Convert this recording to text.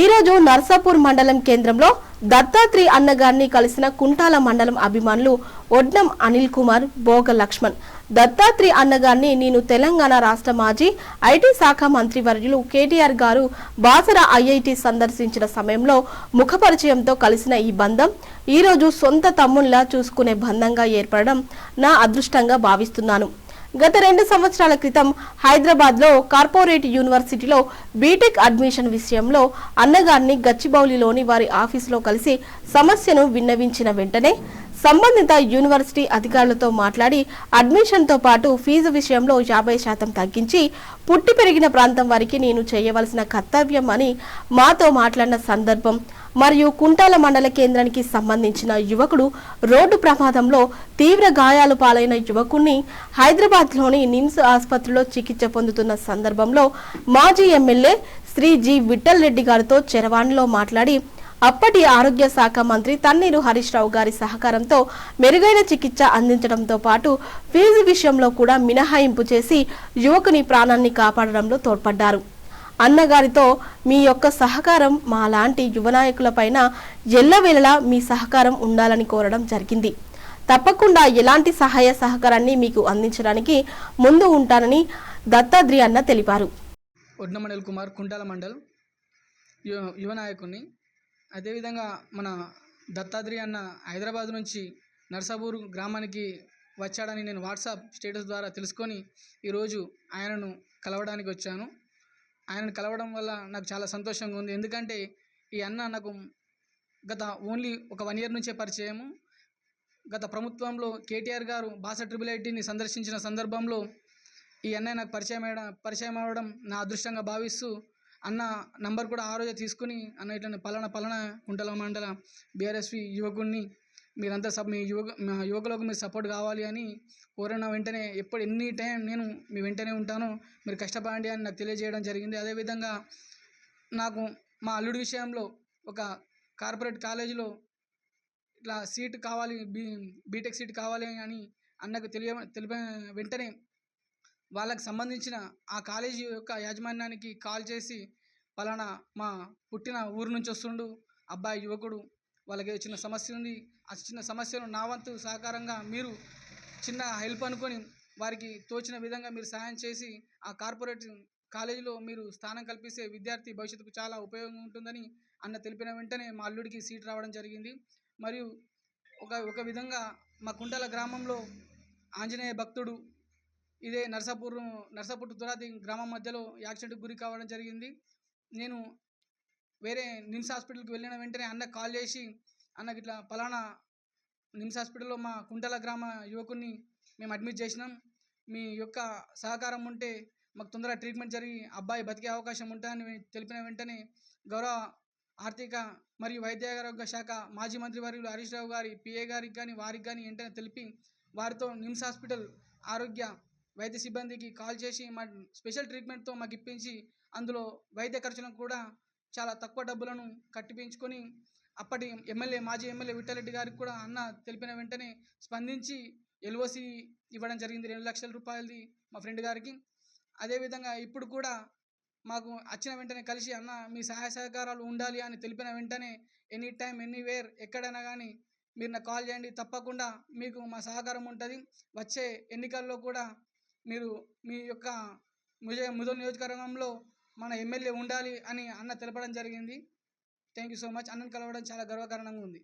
ఈరోజు నర్సాపూర్ మండలం కేంద్రంలో దత్తాత్రి అన్నగారిని కలిసిన కుంటాల మండలం అభిమానులు ఒడ్నం అనిల్ కుమార్ భోగ లక్ష్మణ్. దత్తాత్రి అన్నగారిని నేను తెలంగాణ రాష్ట్ర మాజీ ఐటీ శాఖ మంత్రి వర్యులు కేటీఆర్ గారు బాసర ఐఐటి సందర్శించిన సమయంలో ముఖపరిచయంతో కలిసిన ఈ బంధం ఈరోజు సొంత తమ్ముళ్ళా చూసుకునే బంధంగా ఏర్పడడం నా అదృష్టంగా భావిస్తున్నాను. గత రెండు సంవత్సరాల క్రితం హైదరాబాద్లో కార్పొరేట్ యూనివర్సిటీలో బీటెక్ అడ్మిషన్ విషయంలో అన్నగారిని గచ్చిబౌలిలోని వారి ఆఫీసులో కలిసి సమస్యను విన్నవించిన వెంటనే సంబంధిత యూనివర్సిటీ అధికారులతో మాట్లాడి అడ్మిషన్తో పాటు ఫీజు విషయంలో యాభై శాతం తగ్గించి పుట్టి పెరిగిన ప్రాంతం వారికి నేను చేయవలసిన కర్తవ్యం అని మాతో మాట్లాడిన సందర్భం. మరియు కుంటాల మండల కేంద్రానికి సంబంధించిన యువకుడు రోడ్డు ప్రమాదంలో తీవ్ర గాయాలు పాలైన యువకుణ్ణి హైదరాబాద్లోని నిమ్స్ ఆసుపత్రిలో చికిత్స పొందుతున్న సందర్భంలో మాజీ ఎమ్మెల్యే శ్రీ జి విఠల్ రెడ్డి గారితో చరవాణిలో మాట్లాడి అప్పటి ఆరోగ్య శాఖ మంత్రి తన్నీరు హరీష్ రావు గారి సహకారంతో మెరుగైన చికిత్స అందించడంతో పాటు ఫీజు విషయంలో కూడా మినహాయింపు చేసి యువకుని ప్రాణాన్ని కాపాడడంలో తోడ్పడ్డారు. అన్నగారితో మీ యొక్క సహకారం మా లాంటి యువ నాయకులపైన ఎల్లవేళలా మీ సహకారం ఉండాలని కోరడం జరిగింది. తప్పకుండా ఎలాంటి సహాయ సహకారాన్ని మీకు అందించడానికి ముందు ఉంటానని దత్తాద్రి అన్న తెలిపారు. కుమార్ కుంటాల మండల్. యువ యువనాయకుని అదేవిధంగా మన దత్తాత్రి అన్న హైదరాబాద్ నుంచి నర్సాపూర్ గ్రామానికి వచ్చాడని నేను వాట్సాప్ స్టేటస్ ద్వారా తెలుసుకొని ఈరోజు ఆయనను కలవడానికి వచ్చాను. ఆయనను కలవడం వల్ల నాకు చాలా సంతోషంగా ఉంది. ఎందుకంటే ఈ అన్న నాకు గత ఓన్లీ ఒక వన్ ఇయర్ నుంచే పరిచయము. గత ప్రభుత్వంలో కేటీఆర్ గారు బాస ట్రిపుల్ ఐటీని సందర్శించిన సందర్భంలో ఈ అన్నయ్య నాకు పరిచయం పరిచయం అవ్వడం నా అదృష్టంగా భావిస్తూ అన్న నంబర్ కూడా ఆ రోజే తీసుకుని అన్న ఇట్లా పలానా పలానా కుంటల మండల బీఆర్ఎస్వి యువకుడిని మీరంతా సబ్ మీ యువక మా యువకులకు మీరు సపోర్ట్ కావాలి అని కోరిన వెంటనే ఎప్పుడు ఎన్ని టైం నేను మీ వెంటనే ఉంటాను మీరు కష్టపడండి అని నాకు తెలియజేయడం జరిగింది. అదేవిధంగా నాకు మా అల్లుడి విషయంలో ఒక కార్పొరేట్ కాలేజీలో ఇట్లా సీట్ కావాలి బీ బీటెక్ సీట్ కావాలి అని అన్నకు తెలియ తెలిపిన వెంటనే వాళ్ళకి సంబంధించిన ఆ కాలేజీ యొక్క యాజమాన్యానికి కాల్ చేసి పలానా మా పుట్టిన ఊరు నుంచి వస్తుండు అబ్బాయి యువకుడు వాళ్ళకి ఏదో చిన్న సమస్య ఉంది ఆ చిన్న సమస్యను నా వంతు సహకారంగా మీరు చిన్న హెల్ప్ అనుకొని వారికి తోచిన విధంగా మీరు సహాయం చేసి ఆ కార్పొరేట్ కాలేజీలో మీరు స్థానం కల్పిస్తే విద్యార్థి భవిష్యత్తుకు చాలా ఉపయోగం ఉంటుందని అన్న తెలిపిన వెంటనే మా అల్లుడికి సీట్ రావడం జరిగింది. మరియు ఒక ఒక విధంగా మా కుంటల గ్రామంలో ఆంజనేయ భక్తుడు ఇదే నర్సాపూర్ నర్సాపూర్ దురాది గ్రామం మధ్యలో యాక్సిడెంట్కి గురి కావడం జరిగింది. నేను వేరే నిమ్స్ హాస్పిటల్కి వెళ్ళిన వెంటనే అన్నకు కాల్ చేసి అన్నకి ఇట్లా పలానా నిమ్స్ హాస్పిటల్లో మా కుంటల గ్రామ యువకుని మేము అడ్మిట్ చేసినాం. మీ యొక్క సహకారం ఉంటే మాకు తొందరగా ట్రీట్మెంట్ జరిగి అబ్బాయి బతికే అవకాశం ఉంటుందని తెలిపిన వెంటనే గౌరవ ఆర్థిక మరియు వైద్య ఆరోగ్య శాఖ మాజీ మంత్రి వర్యులు హరీష్ రావు గారి పిఏ గారికి కానీ వారికి కానీ వెంటనే తెలిపి వారితో నిమ్స్ హాస్పిటల్ ఆరోగ్య వైద్య సిబ్బందికి కాల్ చేసి మా స్పెషల్ ట్రీట్మెంట్తో మాకు ఇప్పించి అందులో వైద్య ఖర్చులను కూడా చాలా తక్కువ డబ్బులను కట్టిపించుకొని అప్పటి ఎమ్మెల్యే మాజీ ఎమ్మెల్యే విఠలరెడ్డి గారికి కూడా అన్న తెలిపిన వెంటనే స్పందించి ఎల్ఓసి ఇవ్వడం జరిగింది. రెండు లక్షల రూపాయలది మా ఫ్రెండ్ గారికి. అదేవిధంగా ఇప్పుడు కూడా మాకు వచ్చిన వెంటనే కలిసి అన్న మీ సహాయ సహకారాలు ఉండాలి అని తెలిపిన వెంటనే ఎనీ టైం ఎనీవేర్ ఎక్కడైనా కానీ మీరు నాకు కాల్ చేయండి. తప్పకుండా మీకు మా సహకారం ఉంటుంది. వచ్చే ఎన్నికల్లో కూడా మీరు మీ యొక్క ముజ ముదల్ నియోజకవర్గంలో మన ఎమ్మెల్యే ఉండాలి అని అన్న తెలపడం జరిగింది. Thank you so much. అన్నను కలవడం చాలా గర్వకారణంగా ఉంది.